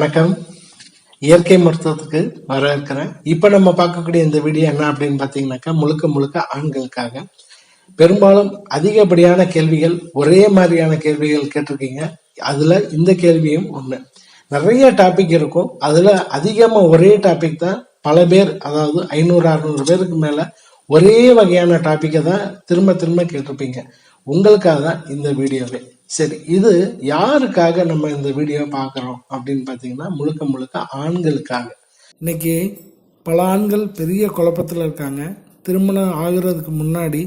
வணக்கம். இயற்கை மருத்துவத்துக்கு வர இருக்கிறேன். இப்போ நம்ம பார்க்கக்கூடிய இந்த வீடியோ என்ன அப்படின்னு பார்த்தீங்கன்னாக்கா முழுக்க முழுக்க ஆண்களுக்காக. பெரும்பாலும் அதிகப்படியான கேள்விகள் ஒரே மாதிரியான கேள்விகள் கேட்டிருக்கீங்க. அதுல இந்த கேள்வியும் ஒன்று நிறைய டாபிக் இருக்கும். அதுல அதிகமாக ஒரே டாபிக் தான் பல பேர் அதாவது ஐநூறு அறுநூறு பேருக்கு மேல ஒரே வகையான டாப்பிக்கை தான் திரும்ப திரும்ப கேட்டிருப்பீங்க. உங்களுக்காக தான் இந்த வீடியோவே. சரி இது யாருக்காக நம்ம இந்த வீடியோ பார்க்குறோம் அப்படின்னு பார்த்தீங்கன்னா முழுக்க முழுக்க ஆண்களுக்காக. இன்னைக்கு பல ஆண்கள் பெரிய குழப்பத்தில் இருக்காங்க. திருமணம் ஆகிறதுக்கு முன்னாடி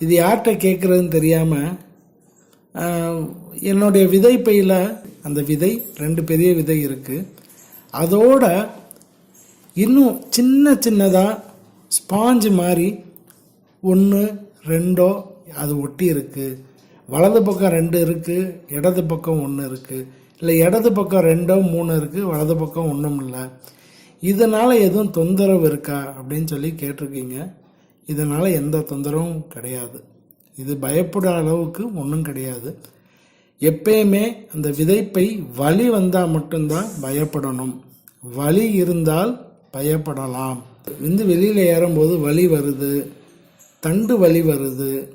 இது யார்கிட்ட கேட்குறதுன்னு தெரியாமல் என்னுடைய விதை பையில் அந்த விதை ரெண்டு பெரிய விதை இருக்குது அதோட இன்னும் சின்ன சின்னதாக ஸ்பாஞ்சு மாதிரி ஒன்று ரெண்டோ அது ஒட்டி இருக்குது வலது பக்கம் ரெண்டு இருக்குது இடது பக்கம் ஒன்று இருக்குது இல்லை இடது பக்கம் ரெண்டோ மூணு இருக்குது வலது பக்கம் ஒன்றும் இல்லை. இதனால் எதுவும் தொந்தரவு இருக்கா அப்படின்னு சொல்லி கேட்டிருக்கீங்க. இதனால் எந்த தொந்தரவும் கிடையாது. இது பயப்படுற அளவுக்கு ஒன்றும் கிடையாது. எப்பயுமே அந்த விதைப்பை வலி வந்தால் மட்டும்தான் பயப்படணும். வலி இருந்தால் பயப்படலாம். விந்து வெளியில் ஏறும்போது வலி வருது. தண்டு வலி வருது.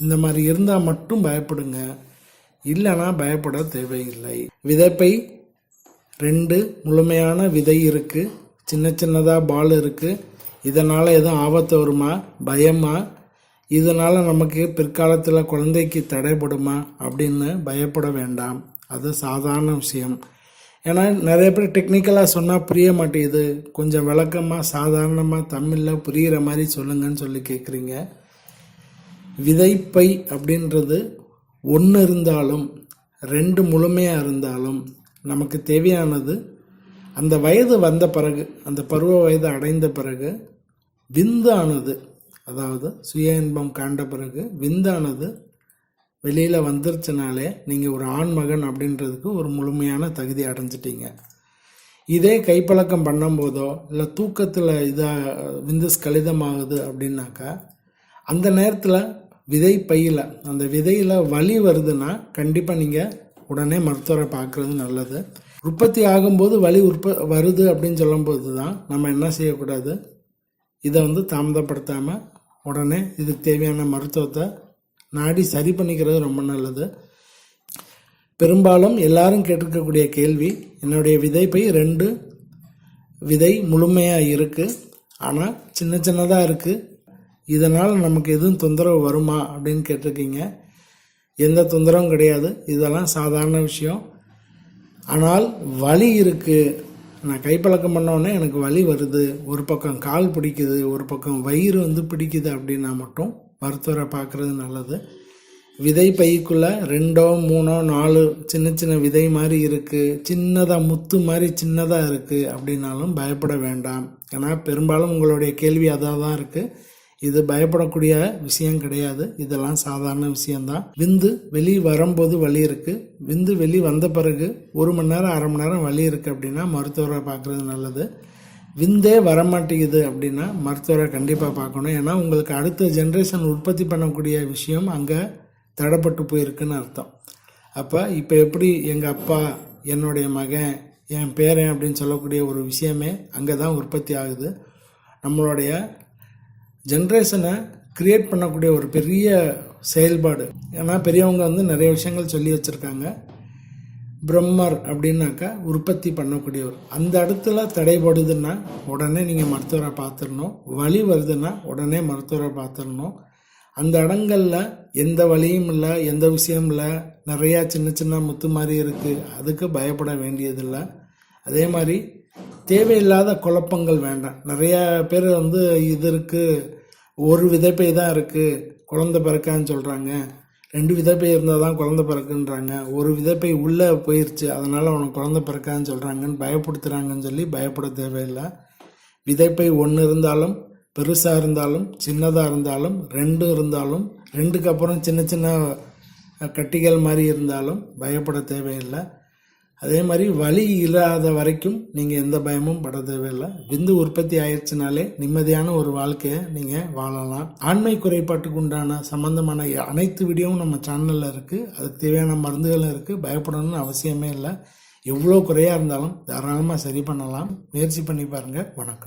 இந்த மாதிரி இருந்தால் மட்டும் பயப்படுங்க. இல்லைன்னா பயப்பட தேவையில்லை. விதைப்பை ரெண்டு முழுமையான விதை இருக்குது சின்ன சின்னதாக பால் இருக்குது இதனால் எதுவும் ஆபத்து வருமா? பயமா? இதனால் நமக்கு பிற்காலத்தில் குழந்தைக்கு தடைப்படுமா அப்படின்னு பயப்பட வேண்டாம். அது சாதாரண விஷயம். ஏன்னா நிறைய பேர் டெக்னிக்கலாக சொன்னால் புரிய மாட்டேங்குது. கொஞ்சம் விளக்கமாக சாதாரணமாக தமிழில் புரிகிற மாதிரி சொல்லுங்கன்னு சொல்லி கேட்குறீங்க விதைப்பை அப்படின்றது ஒன்று இருந்தாலும் ரெண்டு முழுமையாக இருந்தாலும் நமக்கு தேவையானது அந்த வயது வந்த பிறகு அந்த பருவ வயது அடைந்த பிறகு விந்தானது அதாவது சுய இன்பம் காண்ட பிறகு விந்தானது வெளியில் வந்துருச்சுனாலே நீங்கள் ஒரு ஆண்மகன் அப்படின்றதுக்கு ஒரு முழுமையான தகுதி அடைஞ்சிட்டீங்க. இதே கைப்பழக்கம் பண்ணும்போதோ இல்லை தூக்கத்தில் இதாக விந்து ஸ்கலிதமாகுது அப்படின்னாக்கா அந்த நேரத்தில் விதை பையில் அந்த விதையில் வலி வருதுன்னா கண்டிப்பாக நீங்கள் உடனே மருத்துவரை பார்க்குறது நல்லது. உற்பத்தி ஆகும்போது வலி உற்ப வருது அப்படின்னு சொல்லும்போது தான் நம்ம என்ன செய்யக்கூடாது? இதை வந்து தாமதப்படுத்தாமல் உடனே இதுக்கு தேவையான மருத்துவத்தை நாடி சரி பண்ணிக்கிறது ரொம்ப நல்லது. பெரும்பாலும் எல்லாரும் கேட்டிருக்கக்கூடிய கேள்வி என்னுடைய விதைப்பை ரெண்டு விதை முழுமையாக இருக்குது ஆனால் சின்ன சின்னதாக இருக்குது இதனால் நமக்கு எதுவும் தொந்தரவு வருமா அப்படின்னு கேட்டிருக்கீங்க. எந்த தொந்தரவும் கிடையாது. இதெல்லாம் சாதாரண விஷயம். ஆனால் வலி இருக்குது நான் கைப்பழக்கம் பண்ணோடனே எனக்கு வலி வருது. ஒரு பக்கம் கால் பிடிக்குது ஒரு பக்கம் வயிறு வந்து பிடிக்குது அப்படின்னா மட்டும் மருத்துவரை பார்க்குறது நல்லது. விதை பைக்குள்ளே ரெண்டோ மூணோ நாலு சின்ன சின்ன விதை மாதிரி இருக்குது சின்னதாக முத்து மாதிரி சின்னதாக இருக்குது அப்படின்னாலும் பயப்பட வேண்டாம். ஏன்னா பெரும்பாலும் உங்களுடைய கேள்வி அதாக தான் இருக்குது இது பயப்படக்கூடிய விஷயம் கிடையாது. இதெல்லாம் சாதாரண விஷயம்தான். விந்து வெளி வரும்போது வலி இருக்குது விந்து வெளி வந்த பிறகு ஒரு மணி நேரம் அரை மணி நேரம் வலி இருக்குது அப்படின்னா மருத்துவரை பார்க்குறது நல்லது. விந்தே வரமாட்டேங்குது அப்படின்னா மருத்துவரை கண்டிப்பாக பார்க்கணும். ஏன்னா உங்களுக்கு அடுத்த ஜென்ரேஷன் உற்பத்தி பண்ணக்கூடிய விஷயம் அங்கே தடைப்பட்டு போயிருக்குன்னு அர்த்தம். அப்போ இப்போ எப்படி எங்கள் அப்பா என்னுடைய மகன் என் பேரன் அப்படின்னு சொல்லக்கூடிய ஒரு விஷயமே அங்கே தான் உற்பத்தி ஆகுது. நம்மளுடைய ஜென்ரேஷனை கிரியேட் பண்ணக்கூடிய ஒரு பெரிய செயல்பாடு. ஏன்னா பெரியவங்க வந்து நிறைய விஷயங்கள் சொல்லி வச்சுருக்காங்க. பிரம்மர் அப்படின்னாக்கா உற்பத்தி பண்ணக்கூடியவர். அந்த இடத்துல தடைபடுதுன்னா உடனே நீங்கள் மருத்துவரை பார்த்துடணும். வலி வருதுன்னா உடனே மருத்துவரை பார்த்துடணும். அந்த இடங்களில் எந்த வழியும் இல்லை எந்த விஷயம் இல்லை. நிறையா சின்ன சின்ன முத்து மாதிரி இருக்குது அதுக்கு பயப்பட வேண்டியதில்லை. அதே மாதிரி தேவையில்லாத குழப்பங்கள் வேண்டாம். நிறையா பேர் வந்து இது இருக்குது ஒரு விதைப்பை தான் இருக்குது குழந்தை பிறக்கான்னு சொல்கிறாங்க ரெண்டு விதைப்பை இருந்தால் தான் குழந்தை பிறக்குன்றாங்க. ஒரு விதைப்பை உள்ளே போயிடுச்சு அதனால் அவனுக்கு குழந்தை பிறக்கான்னு சொல்கிறாங்கன்னு பயப்படுத்துகிறாங்கன்னு சொல்லி பயப்பட தேவையில்லை. விதைப்பை ஒன்று இருந்தாலும் பெருசாக இருந்தாலும் சின்னதாக இருந்தாலும் ரெண்டும் இருந்தாலும் ரெண்டுக்கு அப்புறம் சின்ன சின்ன கட்டிகள் மாதிரி இருந்தாலும் பயப்பட தேவையில்லை. அதே மாதிரி வலி இல்லாத வரைக்கும் நீங்கள் எந்த பயமும் பட தேவையில்லை. விந்து உற்பத்தி ஆயிடுச்சுனாலே நிம்மதியான ஒரு வாழ்க்கையை நீங்கள் வாழலாம். ஆண்மை குறைபாட்டுக்கு உண்டான சம்பந்தமான அனைத்து வீடியோவும் நம்ம சேனலில் இருக்குது அதுக்கு தேவையான மருந்துகளும் இருக்குது பயப்படணும்னு அவசியமே இல்லை. எவ்வளோ குறையாக இருந்தாலும் தாராளமாக சரி பண்ணலாம். முயற்சி பண்ணி பாருங்கள் வணக்கம்.